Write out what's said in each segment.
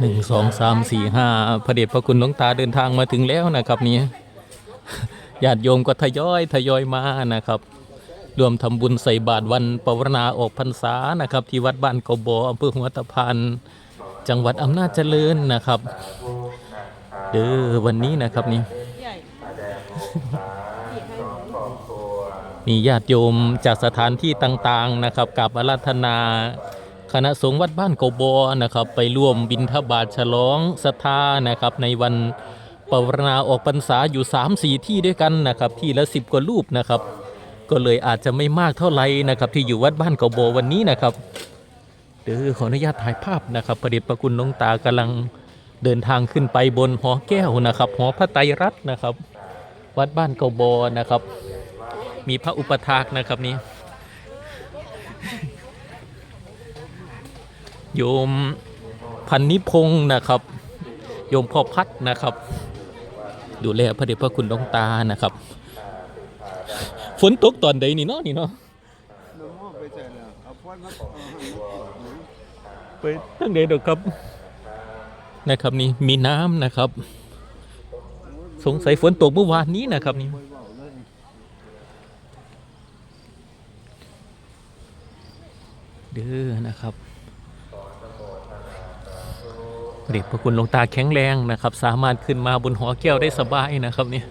หนึ่งสองสามสี่ห้าพระเดชพระคุณหลวงตาเดินทางมาถึงแล้วนะครับนี่ญาติโยมก็ทยอยทยอยมานะครับรวมทำบุญใส่บาตรวันปวารณาออกพรรษานะครับ ที่วัดบ้านกบออำเภอหัวตะพานจังหวัดอำนาจเจริญนะครับ เด้อวันนี้นะครับนี่มีญาติโยมจากสถานที่ต่างๆนะครับกับอาราธนา คณะสงฆ์วัดบ้านโกโบนะครับ ไปร่วมบิณฑบาตฉลองศรัทธานะครับ ในวันปวารณาออกพรรษาอยู่ 3 4 ที่ด้วยกันนะครับ ที่ละสิบกว่ารูปนะครับ ก็เลยอาจจะไม่มากเท่าไหร่นะครับ ที่อยู่วัดบ้านโกโบวันนี้นะครับเดี๋ยวขออนุญาตถ่ายภาพนะครับประเดชประคุณหลงตากำลังเดินทางขึ้นไปบนหอแก้วนะครับ หอพระไตรรัตน์นะครับ วัดบ้านโกโบนะครับ มีพระอุปถากนะครับนี้ โยมพันนิพงศ์นะครับ โยมพ่อพัดนะครับ ดูแลพระเดชพระคุณหลวงตานะครับ ฝนตกตอนใดนี่เนาะนี่เนาะไปทั้งใดดอกครับนะครับนี่มีน้ำนะครับ สงสัยฝนตกเมื่อวานนี้นะครับนี่เด้อนะครับ พระเดชพระคุณหลวงตาแข็งแรงนะครับ สามารถขึ้นมาบนหอแก้วได้สบายนะครับเนี่ย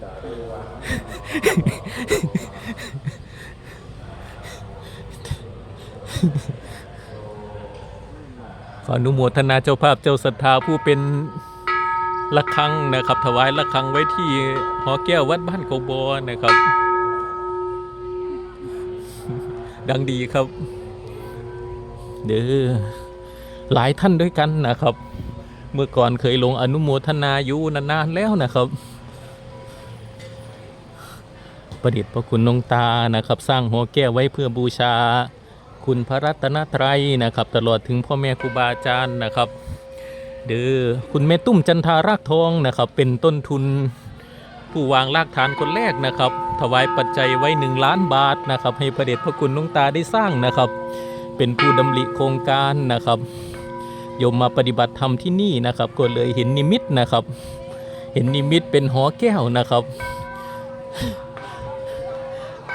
ขออนุโมทนาเจ้าภาพเจ้าศรัทธาผู้เป็นละคังนะครับ ถวายละคังไว้ที่หอแก้ววัดบ้านเขาบอนะครับ ดังดีครับ เด้อหลายท่านด้วยกันนะครับ เมื่อก่อนเคยลงอนุโมทนาอยู่นานๆแล้วนะครับ ประดิษฐ์พระคุณหลวงตานะครับ สร้างหัวแก้วไว้เพื่อบูชา คุณพระรัตนตรัยนะครับ ตลอดถึงพ่อแม่ครูบาอาจารย์นะครับเด้อคุณแม่ตุ้มจันทารากทองนะครับ เป็นต้นทุนผู้วางรากฐานคนแรกนะครับ ถวายปัจจัยไว้หนึ่งล้านบาทนะครับ ให้พระเดชพระคุณหลวงตาได้สร้างนะครับ เป็นผู้ดำริโครงการนะครับ โยมมาปฏิบัติธรรมที่นี่นะครับ ก็เลยเห็นนิมิตนะครับ เห็นนิมิตเป็นหอแก้วนะครับ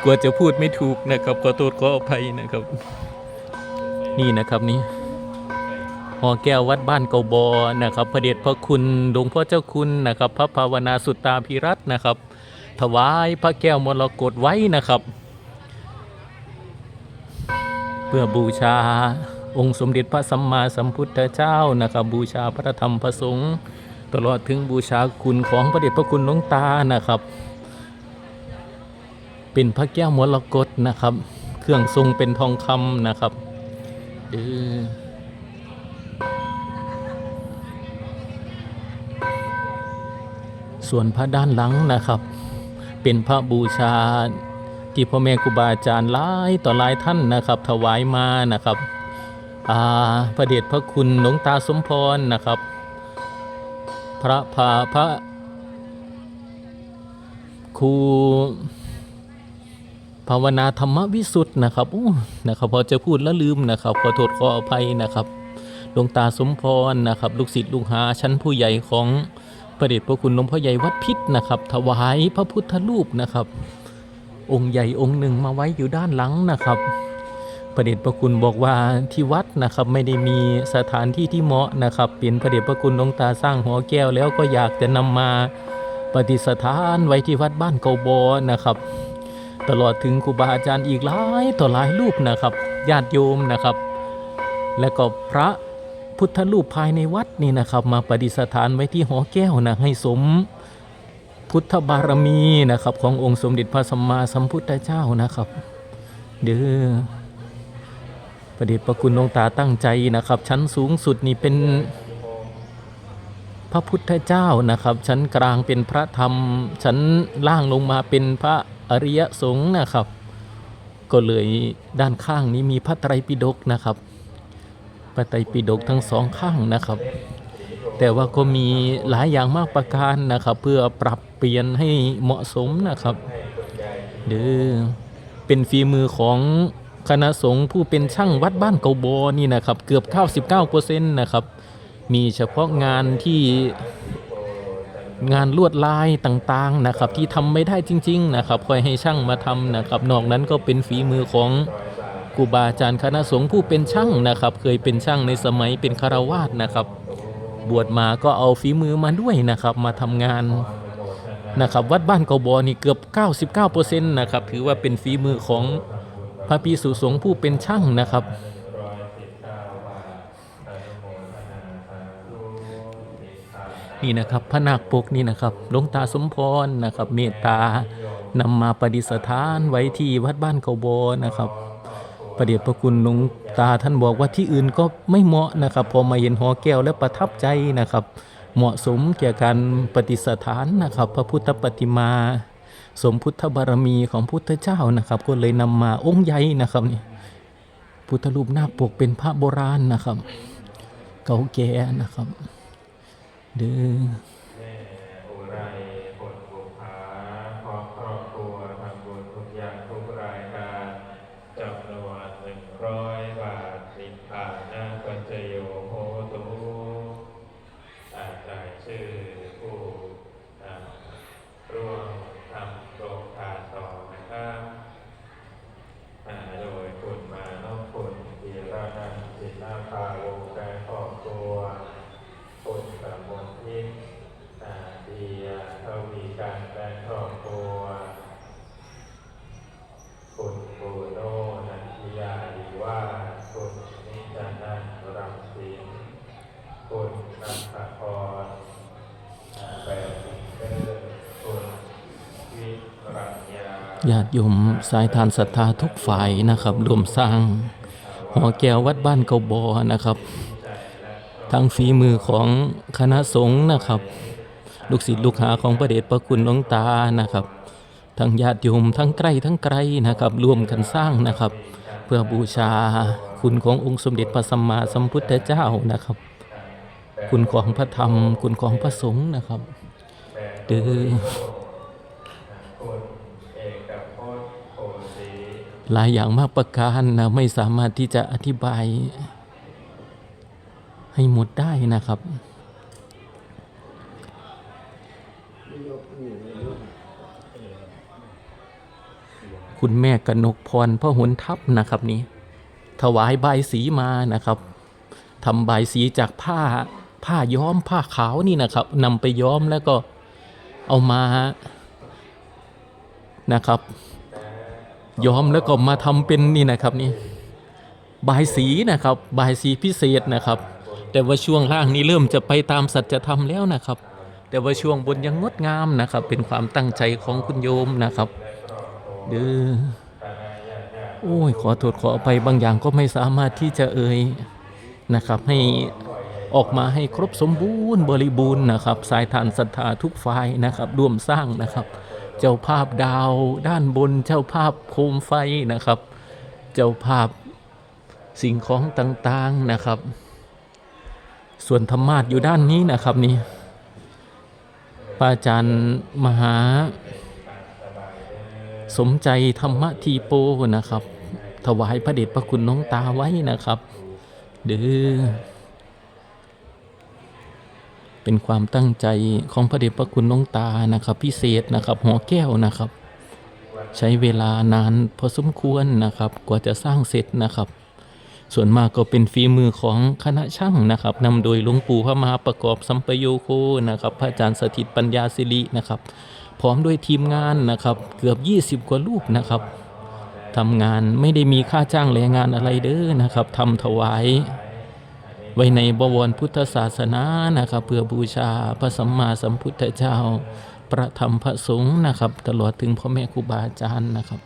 กลัวจะพูดไม่ถูกนะครับขอโทษขออภัยนะครับ นี่นะครับนี่หอแก้ววัดบ้านเกาบอนะครับพระเดชพระคุณหลวงพ่อเจ้าคุณนะครับ พระภาวนาสุตตาภิรัตน์นะครับ ถวายพระแก้วมรกตไว้นะครับ เพื่อบูชา องค์สมเด็จพระสัมมาสัมพุทธเจ้านะครับบูชาพระธรรมพระสงฆ์ตลอดถึงบูชาคุณของพระเดชพระคุณหลวงตานะครับ เป็นพระแก้วมรกตนะครับ เครื่องทรงเป็นทองคำนะครับเด้อส่วนพระด้านหลังนะครับ เป็นพระบูชาที่พ่อแม่ครูบาอาจารย์หลายต่อหลายท่านนะครับ ถวายมานะครับ อ่าพระเดชพระคุณหลวงตาสมพรนะครับ พระพาพระครูภาวนาธรรมวิสุทธ์นะครับอู้นะครับพอจะพูดแล้วลืมนะครับขอโทษขออภัยนะครับหลวงตาสมพรนะครับ ลูกศิษย์ลูกหาชั้นผู้ใหญ่ของพระเดชพระคุณหลวงพ่อใหญ่วัดพิษนะครับ ถวายพระพุทธรูปนะครับ องค์ใหญ่องค์หนึ่งมาไว้อยู่ด้านหลังนะครับ พระเดชพระคุณบอกว่าที่วัดนะครับไม่ได้มีสถานที่ที่เหมาะนะครับเป็นพระเดชพระคุณหลวงตาสร้างหอแก้วแล้วก็อยากจะนำมาปฏิสถานไว้ที่วัดบ้านเกาบอนะครับ ตลอดถึงครูบาอาจารย์อีกหลายต่อหลายรูปนะครับญาติโยมนะครับ และก็พระพุทธรูปภายในวัดนี่นะครับ มาปฏิสถานไว้ที่หอแก้วนะให้สมพุทธบารมีนะครับ ขององค์สมเด็จพระสัมมาสัมพุทธเจ้านะครับ เด้อ ประเดชประคุณหลวงตาตั้งใจนะครับ ชั้นสูงสุดนี่เป็นพระพุทธเจ้านะครับ ชั้นกลางเป็นพระธรรม ชั้นล่างลงมาเป็นพระอริยสงฆ์นะครับ ก็เลยด้านข้างนี้มีพระไตรปิฎกนะครับพระไตรปิฎกทั้งสองข้างนะครับ แต่ว่าก็มีหลายอย่างมากประการนะครับ เพื่อปรับเปลี่ยนให้เหมาะสมนะครับเด้อเป็นฝีมือของ คณะสงฆ์ผู้เป็นช่างวัดบ้านเกาโบนี่นะครับเกือบ 99%นะครับมีเฉพาะงานที่งานลวดลายต่างๆนะครับที่ทำไม่ได้จริง ๆ นะครับคอยให้ช่างมาทำนะครับนอกนั้นก็เป็นฝีมือของครูบาอาจารย์คณะสงฆ์ผู้เป็นช่างนะครับ เคยเป็นช่างในสมัยเป็นคารวาสนะครับ บวชมาก็เอาฝีมือมาด้วยนะครับ มาทำงานนะครับ วัดบ้านเกาบอนี่เกือบ 99%นะครับถือว่าเป็นฝีมือของ พระภิกษุสงฆ์ผู้เป็นช่างนะครับ นี่นะครับพระนาคปกนี่นะครับหลวงตาสมพรนะครับเมตตานำมาประดิษฐานไว้ที่วัดบ้านเกาโบนะครับประเดชพระคุณหลวงตาท่านบอกว่าที่อื่นก็ไม่เหมาะนะครับ พอมาเห็นหอแก้วแล้วประทับใจนะครับ เหมาะสมเกี่ยวกับการปฏิสถานนะครับ พระพุทธปฏิมา สมพุทธบารมีของพุทธเจ้านะครับ ก็เลยนำมาองค์ใหญ่นะครับนี่พุทธรูปหน้าปกเป็นพระโบราณนะครับ เก่าแก่นะครับเด้อไรบทบุภาพร้อมครอบครัวทำบุญทุกอย่างทุกรายการจำนวนหนึ่งร้อยบาทสิบผานาปัจจโยโหตุอ่านรายชื่อผู้อ่าร่วมทำโครงการต่อนะครับอ่าโดยคุณมานพคุณธีระนันท์จิตนาภาวงศ์แก่ครอบครัว คุณกำมลทิพย์อาเดียเท่ามีการแปลงครอบครัว คุณบูโนนันทิยาดีว่าคุณนิจานันท์รำสินคุณนันทพรอ่าแบบสิงเกอร์คุณวิรั ญาติโยมสายทานศรัทธาทุกฝ่ายนะครับรวมสร้างหอแก้ววัดบ้านเกาบอนะครับทั้งฝีมือของคณะสงฆ์นะครับ ลูกศิษย์ลูกหาของพระเดชพระคุณหลวงตานะครับ ทั้งญาติโยมทั้งใกล้ทั้งไกลนะครับร่วมกันสร้างนะครับ เพื่อบูชาคุณขององค์สมเด็จพระสัมมาสัมพุทธเจ้านะครับ คุณของพระธรรม คุณของพระสงฆ์นะครับเด้อ คุณเอกพจน์โพสี หลายอย่างมากประการนะไม่สามารถที่จะอธิบายให้หมดได้นะครับคุณแม่กนกพรพระหุนทัพนะครับนี่ถวายใบสีมานะครับทำใบสีจากผ้าผ้าย้อมผ้าขาวนี่นะครับนำไปย้อมแล้วก็เอามานะครับ ยอมแล้วก็มาทำเป็นนี่นะครับนี่บายสีนะครับบายสีพิเศษนะครับ แต่ว่าช่วงล่างนี้เริ่มจะไปตามสัจธรรมแล้วนะครับ แต่ว่าช่วงบนยังงดงามนะครับ เป็นความตั้งใจของคุณโยมนะครับเด้อโอ้ยขอโทษขออภัยบางอย่างก็ไม่สามารถที่จะเอ่ยนะครับให้ออกมาให้ครบสมบูรณ์บริบูรณ์นะครับ สายทานศรัทธาทุกฝ่ายนะครับ ร่วมสร้างนะครับ เจ้าภาพดาวด้านบนเจ้าภาพโคมไฟนะครับ เจ้าภาพสิ่งของต่างๆนะครับ ส่วนธรรมาสอยู่ด้านนี้นะครับนี่พระอาจารย์มหา สมใจธรรมทีโปนะครับ ถวายพระเดชพระคุณน้องตาไว้นะครับ เด้อ เป็นความตั้งใจของพระเดชพระคุณน้องตานะครับ พิเศษนะครับหัวแก้วนะครับ ใช้เวลานานพอสมควรนะครับ กว่าจะสร้างเสร็จนะครับ ส่วนมากก็เป็นฝีมือของคณะช่างนะครับนำโดยหลวงปู่พระมหาประกอบสัมปโยโคนะครับ พระอาจารย์สถิตปัญญาสิรินะครับ พร้อมด้วยทีมงานนะครับ เกือบ 20 กว่ารูปนะครับทำงานไม่ได้มีค่าจ้างแรงงานอะไรเด้อนะครับทำถวาย ไว้ในบวรพุทธศาสนานะครับเพื่อบูชาพระสัมมาสัมพุทธเจ้าประธรรมพระสงฆ์นะครับ ตลอดถึงพ่อแม่ครูบาอาจารย์นะครับ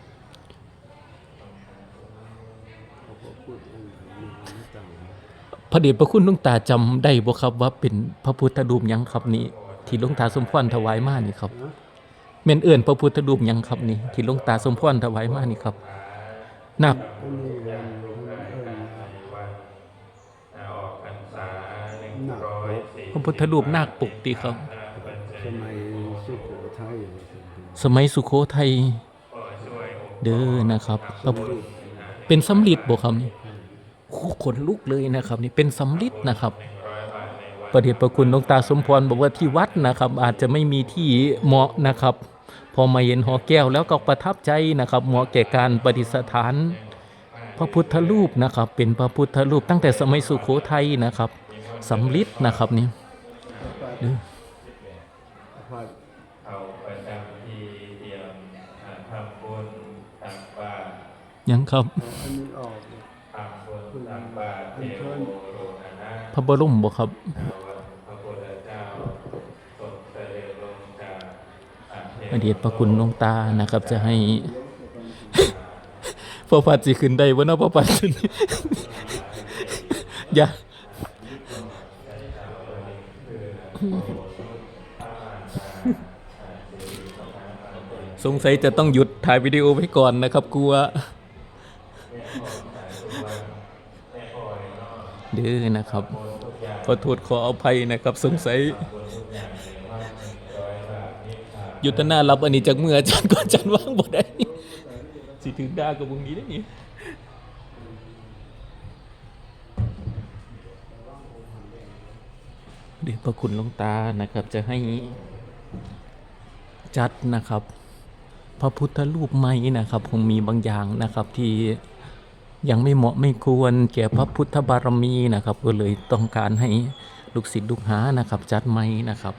พระเดชพระคุณลุงตาจำได้บ่ครับว่าเป็นพระพุทธรูปยังครับนี่ที่ลุงตาสมพรถวายมานี่ครับเม่นเอื่นพระพุทธรูปยังครับนี่ที่ลุงตาสมพรถวายมานี่ครับนัก อันนี้วันวันเอิ้น อ่าออกพรรษาห นึ่งหนักร้อยสี่พระพุทธรูปนาคปกติครับสมัยสุโขทัยสมัยสุโขทัยเด้อนะครับพระพุทธเป็นสำลิดบ่ครับนี่โอ้ขนลุกเลยนะครับ นี่เป็นสำลิดนะครับประเดชประคุณหลวงตาสมพรบอกว่าที่วัดนะครับ อาจจะไม่มีที่เหมาะนะครับ พอมาเห็นหอแก้วแล้วก็ประทับใจนะครับ เหมาะแก่การประดิษฐาน พระพุทธรูปนะครับ เป็นพระพุทธรูปตั้งแต่สมัยสุโขทัยนะครับ สำลิดนะครับนี่พอดเอาประจำที่เตรียมอ่าทำบุญตักบาตรยังครับเอาอันนี้ออกทำบุญตักบาตรเทโวโรหนะพระบรมบ่ครับพระพุทธเจ้าทรงเสด็จลงจากอันพระเดชพระคุณหลวงตานะครับ จะให้พระพัดสิขึ้นได้บ่เนาะพระพัดขึ้นอย่า สงสัยจะต้องหยุดถ่ายวิดีโอไว้ก่อนนะครับกลัวเด้อนะครับขอโทษขออภัยนะครับ สงสัยยุทธนารับอันนี้จากเมื่ออาจารย์ก็อาจารย์ว่างบ่ได้สิถึงด่ากับวงนี้ได้นี่เดี๋ยวพระคุณหลวงตานะครับจะให้จัดนะครับ พระพุทธรูปไหม่นะครับคงมีบางอย่างนะครับที่ยังไม่เหมาะไม่ควรแก่พระพุทธบารมีนะครับ ก็เลยต้องการให้ลูกศิษย์ลูกหานะครับ จัดไหม่นะครับ